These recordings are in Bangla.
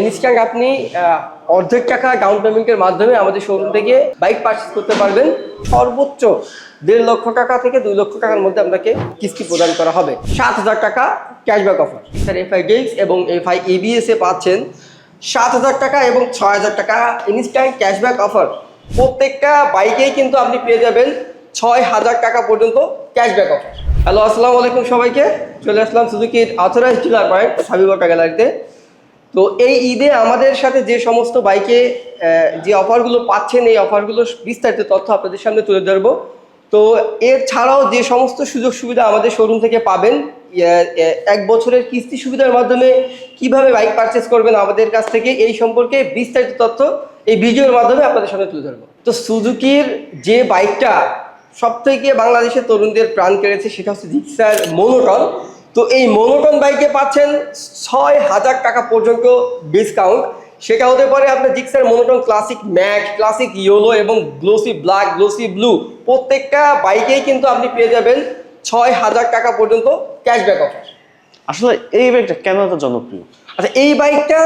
ইনস্ট্যান্ট আপনি অর্ধেক টাকা ডাউন পেমেন্টের মাধ্যমে আমাদের শোরুম থেকে বাইক পারচেস করতে পারবেন। সর্বোচ্চ দেড় লক্ষ টাকা থেকে দুই লক্ষ টাকার মধ্যে আপনাকে কিস্তি প্রদান করা হবে। সাত হাজার টাকা ক্যাশব্যাক অফার স্যার এফআই ডেক্স এবং এফআই এবিএস এ পাচ্ছেন সাত হাজার টাকা এবং ছয় হাজার টাকা ইনস্ট্যান্ট ক্যাশব্যাক অফার প্রত্যেকটা বাইকেই কিন্তু আপনি পেয়ে যাবেন ছয় হাজার টাকা পর্যন্ত ক্যাশব্যাক অফার হ্যালো আসসালামু আলাইকুম সবাইকে। চলে আসলাম সুজুকির অথরাইজ ডিলার পয়েন্ট সাবিবাটা গ্যালারিতে তো এই ঈদে আমাদের সাথে যে সমস্ত বাইকে যে অফারগুলো পাচ্ছেন, এই অফারগুলো বিস্তারিত তথ্য আপনাদের সামনে তুলে ধরবো। তো এর ছাড়াও যে সমস্ত সুযোগ সুবিধা আমাদের শোরুম থেকে পাবেন এক বছরের কিস্তি সুবিধার মাধ্যমে কীভাবে বাইক পারচেস করবেন আমাদের কাছ থেকে, এই সম্পর্কে বিস্তারিত তথ্য এই ভিডিওর মাধ্যমে আপনাদের সামনে তুলে ধরবো। তো সুজুকির যে বাইকটা সব থেকে বাংলাদেশের তরুণদের প্রাণ কেড়েছে, সেটা হচ্ছে জিক্সার মোনোটন। তো এই মোনোটন বাইকে পাচ্ছেন ছয় হাজার টাকা পর্যন্ত ডিসকাউন্ট সেটা হতে পারে আপনার Gixxer monotone classic matte classic yellow এবং গ্লোসি ব্ল্যাক গ্লোসি ব্লু। প্রত্যেকটা বাইকেই কিন্তু আপনি পেয়ে যাবেন ছয় হাজার টাকা পর্যন্ত ক্যাশব্যাক অফার আসলে এই বাইকটা কেন এত জনপ্রিয়? আচ্ছা এই বাইকটা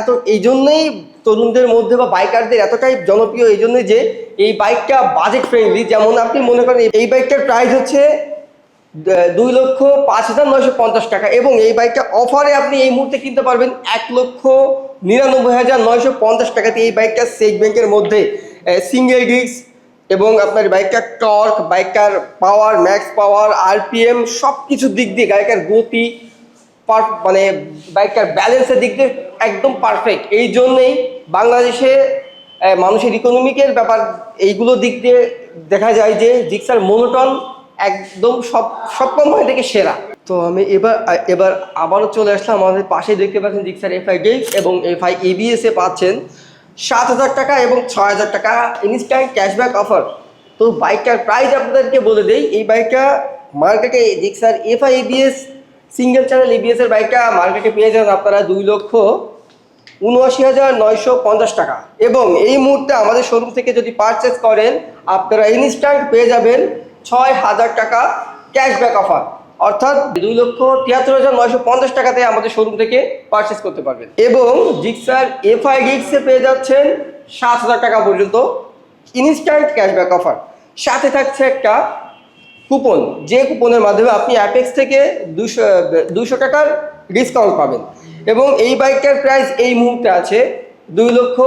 এত এই জন্যই তরুণদের মধ্যে বা বাইকারদের এতটাই জনপ্রিয় এই জন্যই যে এই বাইকটা বাজেট ফ্রেন্ডলি যেমন আপনি মনে করেন এই বাইকটার প্রাইস হচ্ছে দুই লক্ষ পাঁচ হাজার নয়শো পঞ্চাশ টাকা এবং এই বাইকটা অফারে আপনি এই মুহূর্তে কিনতে পারবেন এক লক্ষ নিরানব্বই হাজার নয়শো পঞ্চাশ টাকাতে এই বাইকটা সেগমেন্টের মধ্যে সিঙ্গেল ডিস্ক এবং আপনার বাইকটার টর্ক বাইকটার পাওয়ার ম্যাক্স পাওয়ার আরপিএম সব কিছুর দিক দিয়ে গাড়িটার গতি মানে বাইকটার ব্যালেন্সের দিক দিয়ে একদম পারফেক্ট এই জন্যেই বাংলাদেশে মানুষের ইকোনমিকের ব্যাপার, এইগুলো দিক দিয়ে দেখা যায় যে, জিক্সার মোনোটন একদম সব সব কোম্পানি থেকে সেরা। তো আমি এবার এবার আবারও চলে আসলাম আমাদের পাশে দেখতে পাচ্ছেন জিক্সার এফআই ডেক্স এবং এফআই এবিএস পাচ্ছেন সাত হাজার টাকা এবং ছয় হাজার টাকা ইনস্ট্যান্ট ক্যাশব্যাক অফার তো বাইকটার প্রাইস আপনাদেরকে বলে দেই, এই বাইকটা মার্কেটে Gixxer FI ABS single channel ABS এর বাইকটা মার্কেটে পেয়ে যাবেন আপনারা দুই লক্ষ উনআশি হাজার নয়শো পঞ্চাশ টাকা। এবং এই মুহূর্তে আমাদের শোরুম থেকে যদি পারচেস করেন, আপনারা ইনস্ট্যান্ট পেয়ে যাবেন ছয় হাজার টাকা ক্যাশব্যাক অফার অর্থাৎ দুই লক্ষ তিয়াত্তর হাজার নয়শো পঞ্চাশ টাকাতে আমাদের শোরুম থেকে পারচেস করতে পারবেন। এবং জিক্সার এফআই গিক্সে পেয়ে যাচ্ছেন সাত হাজার টাকা পর্যন্ত ইনস্ট্যান্ট ক্যাশব্যাক অফার সাথে থাকছে একটা কুপন যে কুপনের মাধ্যমে আপনি অ্যাপেক্স থেকে দুশো দুশো টাকার ডিসকাউন্ট পাবেন। এবং এই বাইকটার প্রাইস এই মুহূর্তে আছে দুই লক্ষ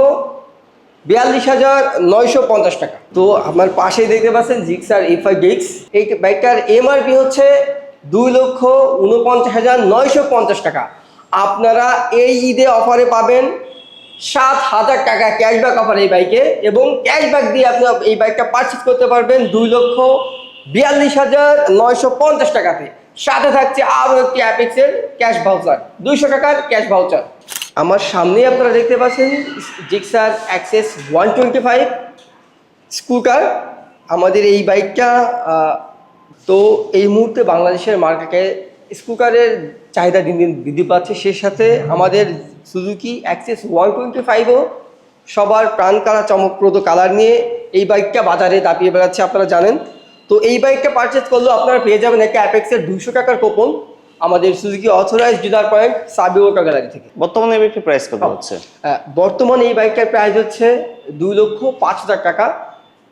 বিয়াল্লিশ হাজার নয়শো পঞ্চাশ টাকা। তো আমার পাশেই দেখতে পাচ্ছেন জিক্সার এফআই ডিক্স এই বাইকটার এমআরপি হচ্ছে দুই লক্ষ উনপঞ্চাশ হাজার নয়শো পঞ্চাশ টাকা। আপনারা এই ঈদে অফারে পাবেন সাত হাজার টাকা ক্যাশব্যাক অফার এই বাইকে এবং ক্যাশব্যাক দিয়ে আপনি এই বাইকটা পারচেস করতে পারবেন দুই লক্ষ বিয়াল্লিশ হাজার নয়শো পঞ্চাশ টাকাতে। সাথে থাকছে আরও একটি অ্যাপেক্সের ক্যাশ ভাউচার দুইশো টাকার ক্যাশ ভাউচার আমার সামনেই আপনারা দেখতে পাচ্ছেন Gixxer Access one twenty five scooter আমাদের এই বাইকটা তো এই মুহূর্তে বাংলাদেশের মার্কেটে স্কুটারের চাহিদা দিন দিন বৃদ্ধি পাচ্ছে। সে সাথে আমাদের সুজুকি অ্যাক্সেস ওয়ান টোয়েন্টি ফাইভও সবার প্রাণ কালা চমকপ্রদ কালার নিয়ে এই বাইকটা বাজারে দাপিয়ে বেড়াচ্ছে, আপনারা জানেন। তো এই বাইকটা পারচেস করলেও আপনারা পেয়ে যাবেন একটা অ্যাপেক্সের দুশো টাকার কোপন আমাদের সুজুকি অথরাইজ ডিলার পয়েন্ট সাবিওটা গ্যালারি থেকে। বর্তমানে এই ব্যাগটির প্রাইস কত হচ্ছে? আহ, বর্তমানে এই বাইকটার প্রাইস হচ্ছে দুই লক্ষ পাঁচ হাজার টাকা।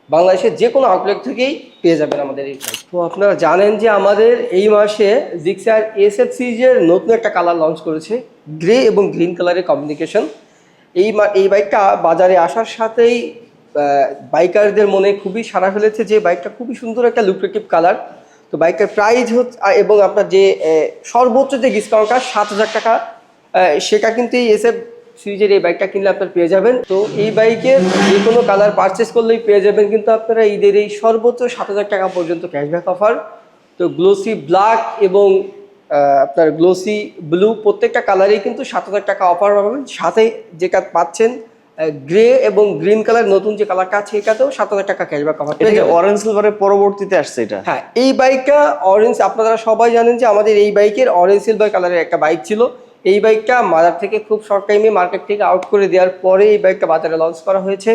বাংলাদেশের যে কোনো আউটলেট থেকেই পেয়ে যাবেন আমাদের এই বাইক তো আপনারা জানেন যে আমাদের এই মাসে জিক্সার এস এফ সিরিজের নতুন একটা কালার লঞ্চ করেছে গ্রে এবং গ্রিন কালারের কমিউনিকেশন এই মা- এই বাইকটা বাজারে আসার সাথেই বাইকারদের মনে খুবই সাড়া ফেলেছে যে বাইকটা খুবই সুন্দর একটা লুক্রেটিভ কালার তো বাইকের প্রাইস হচ্ছে এবং আপনার যে সর্বোচ্চ যে ডিসকাউন্টটা সাত হাজার টাকা সেটা কিন্তু এই এসএফ সিরিজের এই বাইকটা কিনলে আপনার পেয়ে যাবেন। তো এই বাইকের যে কোনো কালার পারচেস করলেই পেয়ে যাবেন কিন্তু আপনারা ঈদের এই সর্বোচ্চ সাত হাজার টাকা পর্যন্ত ক্যাশব্যাক অফার তো গ্লোসি ব্ল্যাক এবং আপনার গ্লোসি ব্লু প্রত্যেকটা কালারেই কিন্তু সাত হাজার টাকা অফার পাবেন। সাথে যেটা পাচ্ছেন গ্রে এবং গ্রিন কালার নতুন যে কালারটা আছে এটাতেও সাত হাজার টাকা ক্যাশব্যাক অফার এটা কি অরেঞ্জ সিলভারের পরবর্তীতে আসছে এটা? হ্যাঁ এই বাইকটা অরেঞ্জ আপনারা সবাই জানেন যে আমাদের এই বাইকের অরেঞ্জ সিলভার কালারের একটা বাইক ছিল। এই বাইকটা বাজার থেকে খুব শর্ট টাইমে মার্কেট থেকে আউট করে দেওয়ার পরে এই বাইকটা বাজারে লঞ্চ করা হয়েছে।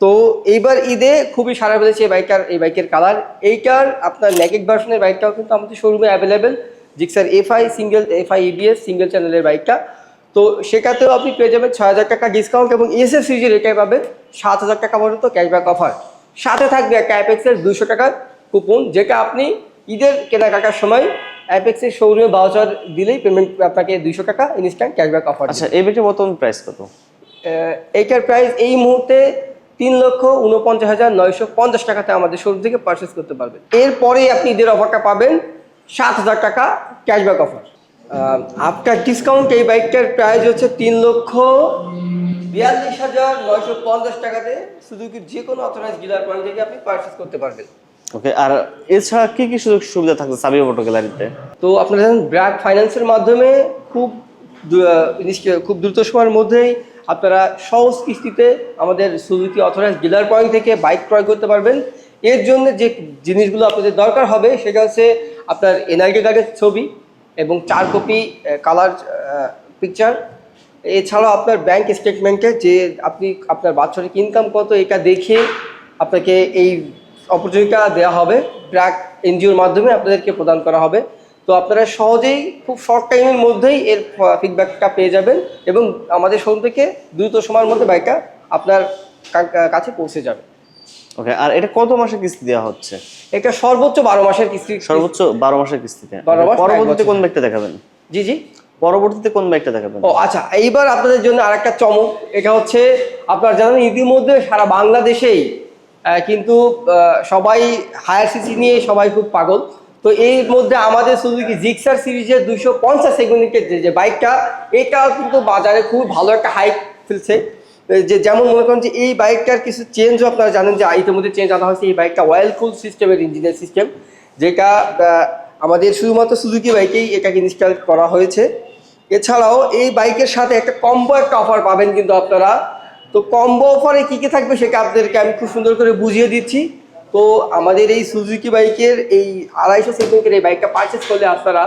তো এইবার ঈদে খুবই সারা ফেলেছে এই বাইকটার এই বাইকের কালার এইটার আপনার নেকেট ভার্সনের বাইকটাও কিন্তু আমাদের শোরুমে available Gixxer FI single FI EBS single চ্যানেলের বাইকটা তো সেক্ষেত্রেও আপনি পেয়ে যাবেন ছয় হাজার টাকা ডিসকাউন্ট এবং এসএস সিরিজের এটাই পাবেন সাত হাজার টাকা পর্যন্ত ক্যাশব্যাক অফার সাথে থাকবে একটা অ্যাপেক্সের দুশো টাকার কুপন যেটা আপনি ঈদের কেনাকাটার সময় অ্যাপেক্সের শোরুমে বাউচার দিলেই পেমেন্ট আপনাকে দুশো টাকা ইনস্ট্যান্ট ক্যাশব্যাক অফার আচ্ছা এই বর্তমান প্রাইস কত? এইটার প্রাইস এই মুহূর্তে তিন লক্ষ উনপঞ্চাশ হাজার নয়শো পঞ্চাশ টাকাতে আমাদের শোরুম থেকে পারচেস করতে পারবেন। এরপরেই আপনি ঈদের অফারটা পাবেন সাত হাজার টাকা ক্যাশব্যাক অফার আফটার ডিসকাউন্ট এই বাইকটার প্রাইস হচ্ছে তিন লক্ষ বিয়াল্লিশ হাজার নয়শো পঞ্চাশ টাকাতে সুজুকির যে কোনো অথরাইজ ডিলার পয়েন্ট থেকে আপনি পারচেস করতে পারবেন। ওকে আর এছাড়া কি কি সুযোগ সুবিধা থাকছে সাবি অটো গ্যালারিতে তো আপনারা জানেন ব্র্যাক ফাইন্যান্সের মাধ্যমে খুব খুব দ্রুত সময়ের মধ্যেই আপনারা সহজ কিস্তিতে আমাদের সুজুকি অথরাইজ ডিলার পয়েন্ট থেকে বাইক ক্রয় করতে পারবেন। এর জন্য যে জিনিসগুলো আপনাদের দরকার হবে সেটা হচ্ছে আপনার এনআইডি কার্ডের ছবি এবং চার কপি কালার পিকচার এছাড়াও আপনার ব্যাংক স্টেটমেন্টে যে আপনি, আপনার বাৎসরিক ইনকাম কত, এটা দেখে আপনাকে এই অপরচুনিটিটা দেওয়া হবে। ব্র্যাক এনজিওর মাধ্যমে আপনাদেরকে প্রদান করা হবে। তো আপনারা সহজেই খুব শর্ট টাইমের মধ্যেই এর ফিডব্যাকটা পেয়ে যাবেন এবং আমাদের শোরুম থেকে দ্রুত সময়ের মধ্যে বাইকটা আপনার কাছে পৌঁছে যাবে। ওকে আর এটা কত মাসে কিস্তি দেওয়া হচ্ছে? এটা সর্বোচ্চ বারো মাসের কিস্তি সর্বোচ্চ বারো মাসের কিস্তিতে। পরবর্তীতে কোন ব্যাগটা দেখাবেন? জি জি। পরবর্তীতে কোন ব্যাগটা দেখাবেন? ও আচ্ছা এইবার আপনাদের জন্য আরেকটা চমক। এটা হচ্ছে আপনারা জানেন ইতিমধ্যে সারা বাংলাদেশেই কিন্তু সবাই হায়ার সিসি নিয়ে সবাই খুব পাগল। তো এর মধ্যে আমাদের সুজুকি জিক্সার সিরিজের দুশো পঞ্চাশ সেগুনিকের যে বাইকটা এটা কিন্তু বাজারে খুব ভালো একটা হাইক ফেলছে। যে যেমন মনে করেন যে এই বাইকটার কিছু চেঞ্জও আপনারা জানেন যে ইতিমধ্যে চেঞ্জ আনা হয়েছে, এই বাইকটা অয়েল কুল সিস্টেমের ইঞ্জিনের সিস্টেম যেটা আমাদের শুধুমাত্র সুজুকি বাইকেই এটাকে ইনস্টল করা হয়েছে। এছাড়াও এই বাইকের সাথে একটা কম্বো একটা অফার পাবেন কিন্তু আপনারা। তো কম্বো অফারে কী কী থাকবে সেটা আপনাদেরকে আমি খুব সুন্দর করে বুঝিয়ে দিচ্ছি। তো আমাদের এই সুজুকি বাইকের এই আড়াইশো সেকেন্ডের এই বাইকটা পারচেস করলে আপনারা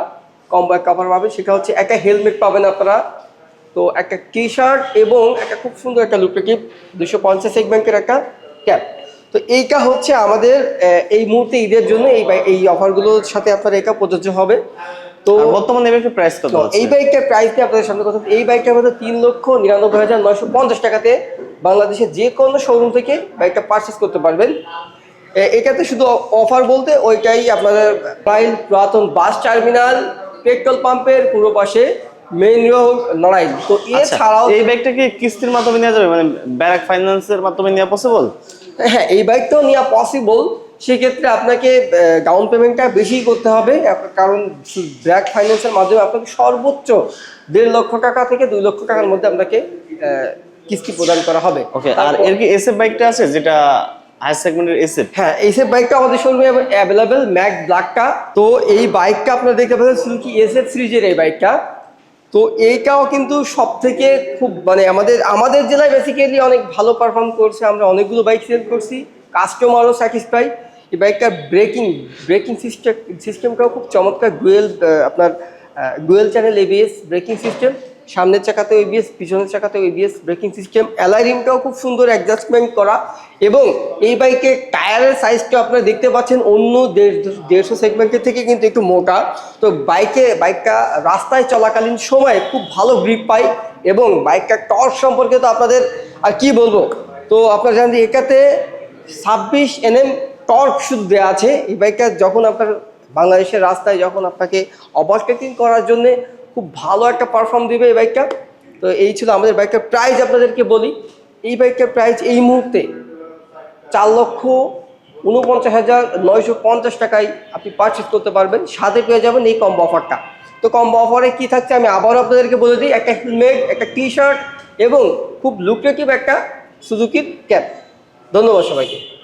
কম্বো একটা অফার পাবেন, সেটা হচ্ছে একটা হেলমেট পাবেন আপনারা। তো একটা টি শার্ট এবং একটা খুব সুন্দর একটা লুকটেটিভ দুশো পঞ্চাশ সেগমেন্টের একটা ক্যাপ তো এইটা হচ্ছে আমাদের এই মুহূর্তে ঈদের জন্য এই এই অফারগুলোর সাথে আপনার এটা প্রযোজ্য হবে। তো বর্তমানে ব্যাগটার প্রাইস কত এই বাইকটার প্রাইস দিয়ে আপনাদের সামনে কথা এই বাইকটার মধ্যে তিন লক্ষ নিরানব্বই হাজার নয়শো পঞ্চাশ টাকাতে বাংলাদেশের যে কোনো শোরুম থেকে বাইকটা পারচেস করতে পারবেন। এটাতে শুধু অফার বলতে ওইটাই আপনাদের প্রাইল পুরাতন বাস টার্মিনাল পেট্রোল পাম্পের পূর্ব পাশে মেইন নড়াইল তো আচ্ছা, এছাড়াও এই ব্যাগটা কি কিস্তির মাধ্যমে নেওয়া যাবে? মানে ব্যারাক ফাইন্যান্সের মাধ্যমে নেওয়া পসিবল হ্যাঁ এই বাইকটাও নেওয়া পসিবল সেক্ষেত্রে আপনাকে ডাউন পেমেন্টটা বেশি করতে হবে। কারণ ব্র্যাক ফাইন্যান্সের মাধ্যমে আপনাকে সর্বোচ্চ দেড় লক্ষ টাকা থেকে দুই লক্ষ টাকার মধ্যে আপনাকে কিস্তি প্রদান করা হবে। ওকে আর এর কি এসএফ বাইকটা আছে যেটা হায়ার সেগমেন্টের এসএফ হ্যাঁ সব বাইকটা আমাদের শোরুমে অ্যাভেলেবেল ম্যাক ব্ল্যাকটা তো এই বাইকটা আপনারা দেখতে পাচ্ছেন সুজুকি এসএফ সিরিজের এই বাইকটা তো এইটাও কিন্তু সব থেকে খুব মানে আমাদের আমাদের জেলায় বেসিক্যালি অনেক ভালো পারফর্ম করছে, আমরা অনেকগুলো বাইক সেল করছি কাস্টমারও স্যাটিসফাই এই বাইকটার ব্রেকিং ব্রেকিং সিস্টেম সিস্টেমটাও খুব চমৎকার গুয়েল আপনার dual channel ABS braking system সামনের চাকাতে এবিএস পিছনের চাকাতে এবিএস ব্রেকিং সিস্টেম অ্যালাইরিংটাও খুব সুন্দর অ্যাডজাস্টমেন্ট করা এবং এই বাইকের টায়ারের সাইজটা আপনারা দেখতে পাচ্ছেন অন্য দেড়- দেড়শো সেগমেন্টের থেকে কিন্তু একটু মোটা। তো বাইকে বাইকটা রাস্তায় চলাকালীন সময় খুব ভালো গ্রিপ পায় এবং বাইকটা টর্ক সম্পর্কে তো আপনাদের আর কি বলব? তো আপনারা জানেন যে এটাতে ছাব্বিশ এনএম টর্ক শুধু দেওয়া আছে। এই বাইকটা যখন আপনার বাংলাদেশের রাস্তায় যখন আপনাকে ওভারটেকিং করার জন্য খুব ভালো একটা পারফর্ম দিবে এই বাইকটা তো এই ছিল আমাদের বাইকটার প্রাইস আপনাদেরকে বলি। এই বাইকটার প্রাইস এই মুহূর্তে চার লক্ষ উনপঞ্চাশ হাজার নয়শো পঞ্চাশ টাকায় আপনি পারচেস করতে পারবেন। সাথে পেয়ে যাবেন এই কম্বো অফারটা তো কম্বো অফারে কি থাকছে আমি আবারও আপনাদেরকে বলে দিই, একটা হেলমেট একটা টি শার্ট এবং খুব লুক্রেটিভ একটা সুজুকির ক্যাপ ধন্যবাদ সবাইকে।